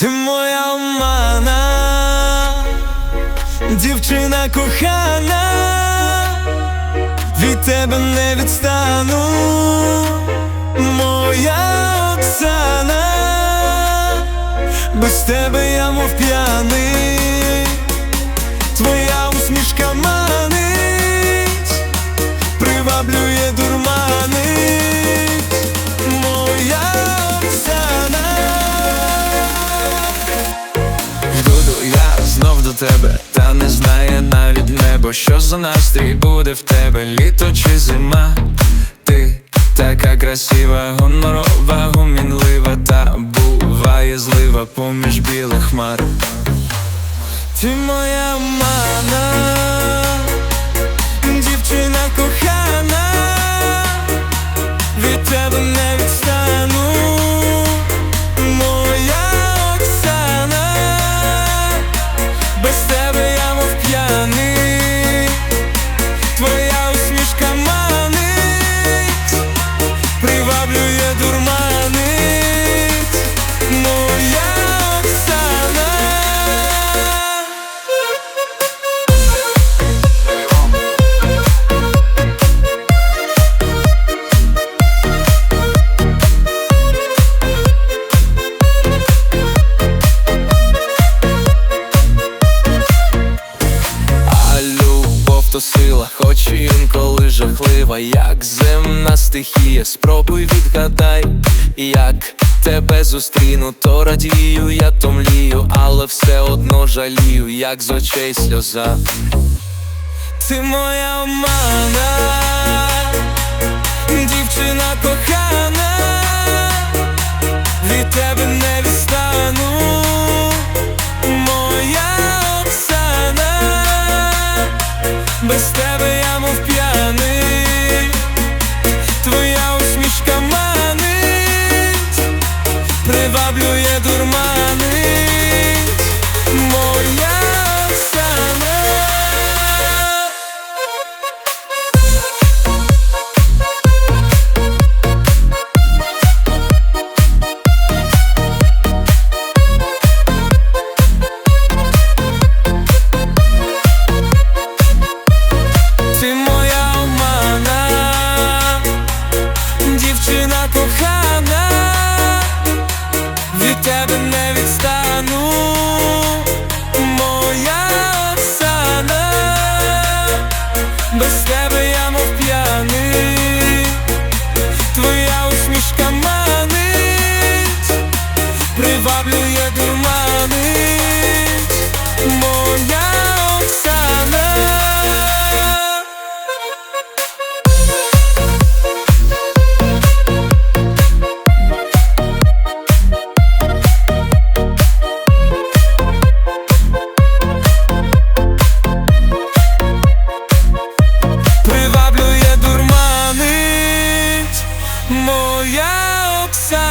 Ти моя мана, дівчина кохана, від тебе не відстану, моя Оксана, без тебе я мов п'яний, тебе, та не знає навіть небо, що за настрій буде в тебе, літо чи зима. Ти така красива, гонорова, гумінлива, та буває злива поміж білих хмар. Ти моя мана, любов то сила, хоч і інколи жахлива, як земна стихія, спробуй відгадай, як тебе зустріну, то радію, я томлію, але все одно жалію, як з очей сльоза. Ти моя омана, дівчина кохана, без тебе приваблює дурманить моя Оксана.